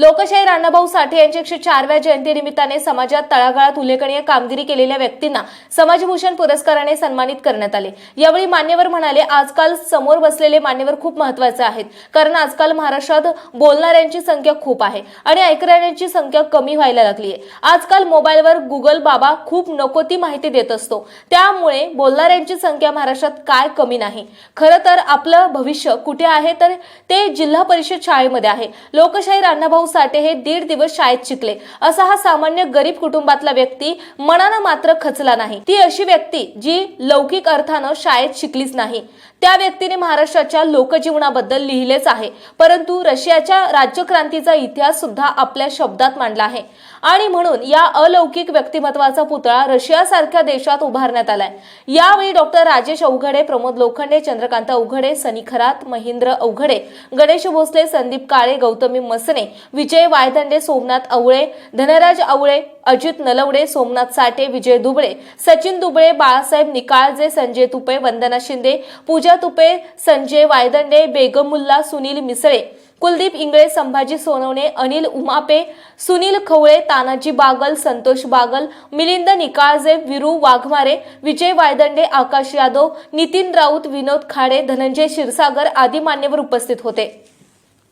लोकशाहीर अण्णाभाऊ साठे यांच्या एकशे चारव्या जयंती निमित्ताने समाजात तळागाळात उल्लेखनीय कामगिरी केलेल्या व्यक्तींना समाजभूषण पुरस्काराने सन्मानित करण्यात आले. यावेळी मान्यवर म्हणाले आजकाल समोर बसलेले मान्यवर खूप महत्त्वाचे आहेत कारण आजकाल महाराष्ट्रात बोलणाऱ्यांची संख्या खूप आहे आणि ऐकणाऱ्यांची संख्या कमी व्हायला लागली आहे आजकाल मोबाईलवर गुगल बाबा खूप नको ती माहिती देत असतो. त्यामुळे बोलणाऱ्यांची संख्या महाराष्ट्रात काय कमी नाही? खरं तर आपलं भविष्य कुठे आहे तर ते जिल्हा परिषद शाळेमध्ये आहे. लोकशाहीर अण्णाभाऊ साठे हे दीड दिवस शाळेत शिकले. असा हा सामान्य गरीब कुटुंबातला व्यक्ती मनानं मात्र खचला नाही. ती अशी व्यक्ती जी लौकिक अर्थानं शाळेत शिकलीच नाही. त्या व्यक्तीने महाराष्ट्राच्या लोकजीवनाबद्दल लिहिलेच आहे. परंतु रशियाच्या राज्यक्रांतीचा इतिहास सुद्धा आपल्या शब्दात मांडला आहे. आणि म्हणून या अलौकिक व्यक्तिमत्वाचा पुतळा रशियासारख्या देशात उभारण्यात आलाय. यावेळी डॉक्टर राजेश अवघडे प्रमोद लोखंडे चंद्रकांत अवघडे सनी खरात महेंद्र अवघडे गणेश भोसले संदीप काळे गौतमी मसने विजय वायदंडे सोमनाथ अवळे धनराज अवळे अजित नलवडे सोमनाथ साठे विजय दुबळे सचिन दुबळे बाळासाहेब निकाळजे संजय तुपे वंदना शिंदे पूजा तुपे संजय वायदंडे बेगम मुल्ला सुनील मिसळे कुलदीप इंगळे संभाजी सोनवणे अनिल उमापे सुनील खवळे तानाजी बागल संतोष बागल मिलिंद निकाळजे विरू वाघमारे विजय वायदंडे आकाश यादव नितीन राऊत विनोद खाडे धनंजय क्षीरसागर आदी मान्यवर उपस्थित होते.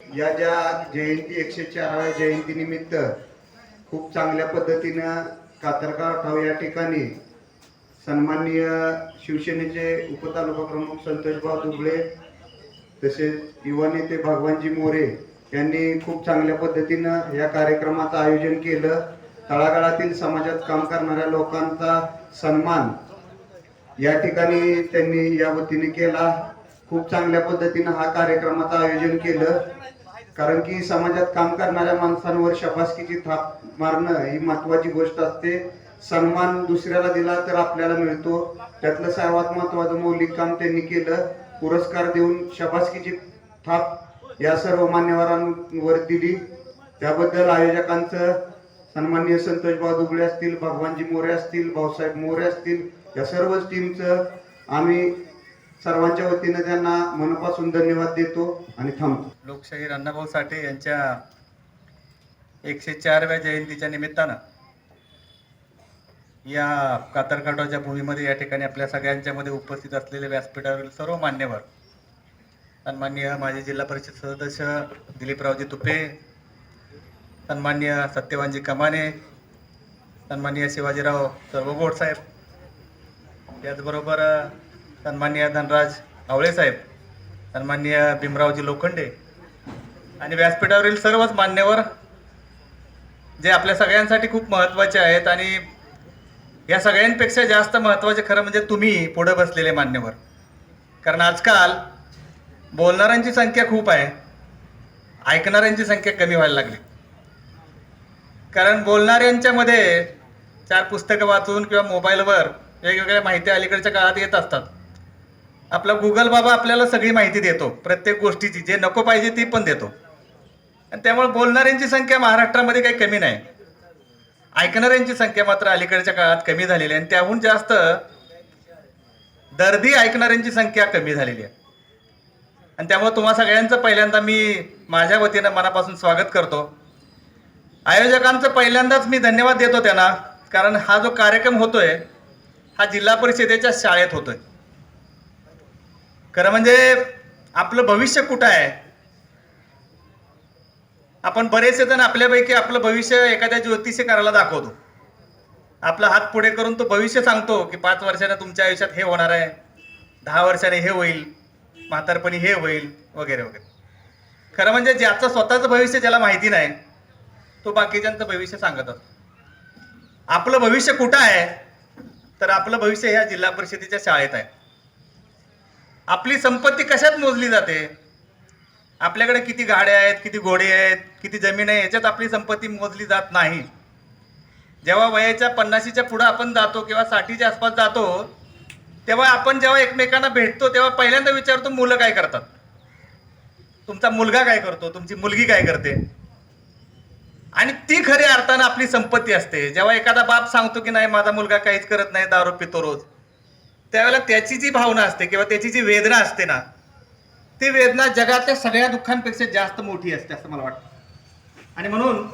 या ज्या जयंती एकशे चाराव्या जयंतीनिमित्त खूप चांगल्या पद्धतीनं कातरगाव ठाव या ठिकाणी सन्माननीय शिवसेनेचे उपतालुका प्रमुख संतोषभाऊ दुबळे तसेच युवा नेते भगवानजी मोरे यांनी खूप चांगल्या पद्धतीनं या कार्यक्रमाचं आयोजन केलं. तळागाळातील समाजात काम करणाऱ्या लोकांचा सन्मान या ठिकाणी त्यांनी या वतीने केला. खूप चांगल्या पद्धतीनं हा कार्यक्रमाचं आयोजन केलं. कारण की समाजात काम करणाऱ्या माणसांवर शपासकीची थाप मारणं ही महत्वाची गोष्ट असते. सन्मान दुसऱ्याला दिला तर आपल्याला मिळतो. त्यातलं सर्वात महत्वाचं मौलिक काम त्यांनी केलं. पुरस्कार देऊन शबासकीची थाप या सर्व मान्यवरांवर दिली. त्याबद्दल आयोजकांचं सन्माननीय संतोष दुबळे असतील भगवानजी मोरे असतील भाऊसाहेब मोरे असतील या सर्वच टीमचं आम्ही सर्वांच्या वतीनं त्यांना मनापासून धन्यवाद देतो आणि थांबतो. लोकशाहीर अण्णाभाऊ साठे यांच्या एकशे चारव्या जयंतीच्या निमित्तानं या कातरकाटाच्या भूमीमध्ये या ठिकाणी आपल्या सगळ्यांच्या मध्ये उपस्थित असलेले व्यासपीठावरील सर्व मान्यवर सन्माननीय माजी जिल्हा परिषद सदस्य दिलीपरावजी तुपे सन्मान्य सत्यवानजी कमाने सन्मान्य शिवाजीराव सर्वगोड साहेब याचबरोबर सन्माननीय धनराज आवळे साहेब सन्माननीय भीमरावजी लोखंडे आणि व्यासपीठावरील सर्वच मान्यवर जे आपल्या सगळ्यांसाठी खूप महत्त्वाचे आहेत आणि या सगळ्यांपेक्षा जास्त महत्त्वाचे खरं म्हणजे तुम्ही पुढं बसलेले मान्यवर. कारण आजकाल बोलणाऱ्यांची संख्या खूप आहे. ऐकणाऱ्यांची संख्या कमी व्हायला लागली. कारण बोलणाऱ्यांच्यामध्ये चार पुस्तकं वाचून किंवा मोबाईलवर वेगवेगळ्या माहिती अलीकडच्या काळात येत असतात. आपला गुगल बाबा आपल्याला सगळी माहिती देतो प्रत्येक गोष्टीची. जे नको पाहिजे ती पण देतो. आणि त्यामुळे बोलणाऱ्यांची संख्या महाराष्ट्रामध्ये काही कमी नाही. ऐकणाऱ्यांची संख्या मात्र अलीकडच्या काळात कमी झालेली आहे आणि त्याहून जास्त दर्दी ऐकणाऱ्यांची संख्या कमी झालेली आहे. आणि त्यामुळे तुम्हा सगळ्यांचं पहिल्यांदा मी माझ्या वतीनं मनापासून स्वागत करतो. आयोजकांचं पहिल्यांदाच मी धन्यवाद देतो त्यांना कारण हा जो कार्यक्रम होतोय हा जिल्हा परिषदेच्या शाळेत होतोय. खरं म्हणजे आपलं भविष्य कुठं आहे? आपण बरेचसे जण आपल्यापैकी आपलं भविष्य एखाद्या ज्योतिषकाराला दाखवतो. आपला हात पुढे करून तो भविष्य सांगतो की पाच वर्षाने तुमच्या आयुष्यात हे होणार आहे दहा वर्षाने हे होईल म्हातारपणी हे होईल वगैरे वगैरे. खरं म्हणजे ज्याचं स्वतःचं भविष्य ज्याला माहिती नाही तो बाकीच्यांचं भविष्य सांगत असतो. आपलं भविष्य कुठं आहे? तर आपलं भविष्य ह्या जिल्हा परिषदेच्या शाळेत आहे. आपली संपत्ती कशात मोजली जाते? आपल्याकडे किती गाड्या आहेत किती घोडे आहेत किती जमीन आहे याच्यात आपली संपत्ती मोजली जात नाही. जेव्हा वयाच्या पन्नाशीच्या पुढं आपण जातो किंवा साठीच्या आसपास जातो तेव्हा आपण जेव्हा एकमेकांना भेटतो तेव्हा पहिल्यांदा विचारतो मुलं काय करतात? तुमचा मुलगा काय करतो? तुमची मुलगी काय करते? आणि ती खऱ्या अर्थानं आपली संपत्ती असते. जेव्हा एखादा बाप सांगतो की नाही माझा मुलगा काहीच करत नाही दारू पितो रोज. त्यावेळेला त्याची जी भावना असते किंवा त्याची जी वेदना असते ना ती वेदना जगातल्या सगळ्या दुःखांपेक्षा जास्त मोठी असते असं मला वाटतं. आणि म्हणून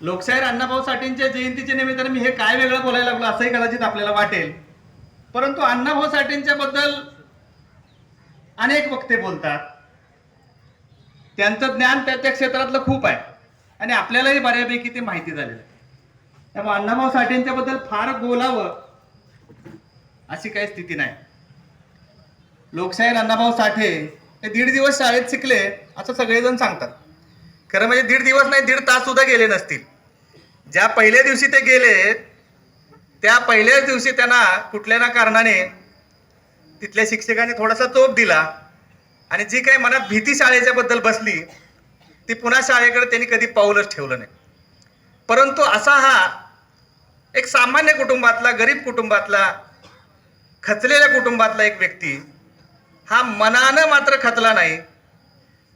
लोकशाहीर अण्णाभाऊ साठेंच्या जयंतीच्या निमित्ताने मी हे काय वेगळं बोलायला लागलो असंही कदाचित आपल्याला वाटेल. परंतु अण्णाभाऊ साठेंच्या बद्दल अनेक वक्ते बोलतात. त्यांचं ज्ञान त्या त्या क्षेत्रातलं खूप आहे. आणि आपल्यालाही बऱ्यापैकी ते माहिती झालेलं आहे. त्यामुळे अण्णाभाऊ साठेंच्या बद्दल फार बोलावं अशी काही स्थिती नाही. लोकशाहीर अण्णाभाऊ साठे हे दीड दिवस शाळेत शिकले असं सगळेजण सांगतात. खरं म्हणजे दीड दिवस नाही दीड तास सुद्धा गेले नसतील. ज्या पहिल्या दिवशी ते गेले त्या पहिल्याच दिवशी त्यांना कुठल्या ना कारणाने तिथल्या शिक्षकांनी थोडासा चोप दिला. आणि जी काही मनात भीती शाळेच्या बद्दल बसली ती पुन्हा शाळेकडे त्यांनी कधी पाऊलच ठेवलं नाही. परंतु असा हा एक सामान्य कुटुंबातला गरीब कुटुंबातला खचलेल्या कुटुंबातला एक व्यक्ती हा मनानं मात्र खचला नाही.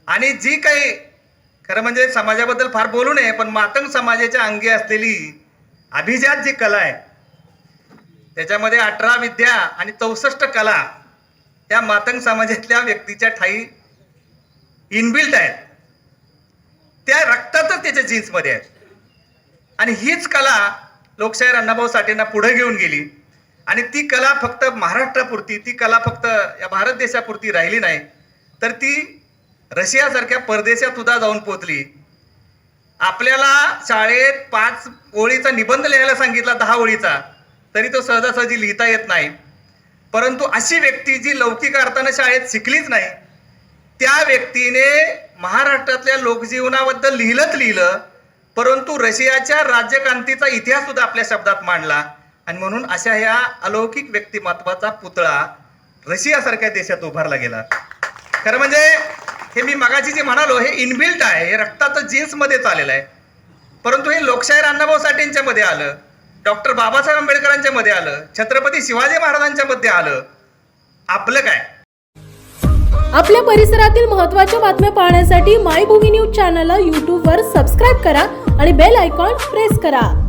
आणि जी काही खरं म्हणजे समाजाबद्दल फार बोलू नये पण मातंग समाजाच्या अंगी असलेली अभिजात जी कला आहे त्याच्यामध्ये अठरा विद्या आणि चौसष्ट कला त्या मातंग समाजातल्या व्यक्तीच्या ठाई इनबिल्ट आहेत. त्या रक्तातच त्याच्या जीन्समध्ये आहेत. आणि हीच कला लोकशाहीर अण्णाभाऊ साठेंना पुढे घेऊन गेली. आणि ती कला फक्त महाराष्ट्रापुरती ती कला फक्त या भारत देशापुरती राहिली नाही तर ती रशियासारख्या परदेशात सुद्धा जाऊन पोचली आपल्याला शाळेत पाच ओळीचा निबंध लिहायला सांगितला दहा ओळीचा. तरी तो सहजासहजी लिहिता येत नाही. परंतु अशी व्यक्ती जी लौकिक अर्थानं शाळेत शिकलीच नाही त्या व्यक्तीने महाराष्ट्रातल्या लोकजीवनाबद्दल लिहिलंच लिहिलं परंतु रशियाच्या राज्यक्रांतीचा इतिहास सुद्धा आपल्या शब्दात मांडला. आणि म्हणून अशा ह्या अलौकिक व्यक्तिमत्वाचा पुतळा रशियासारख्या देशात उभारला गेला. खरं म्हणजे हे मी मगाची जे म्हणालो हे इनबिल्ट आहे. हे रक्ताचं जीन्समध्ये आलेलं आहे. परंतु हे लोकशाहीर अण्णाभाऊ साठेंच्या मध्ये आलं. डॉक्टर बाबासाहेब आंबेडकरांच्या मध्ये आलं. छत्रपती शिवाजी महाराजांच्या मध्ये आलं. आपलं काय? आपल्या परिसरातील महत्त्वाच्या बातम्या पाहण्यासाठी मायभूमी न्यूज चॅनलला यूट्यूबवर सबस्क्राईब करा आणि बेल आयकॉन प्रेस करा.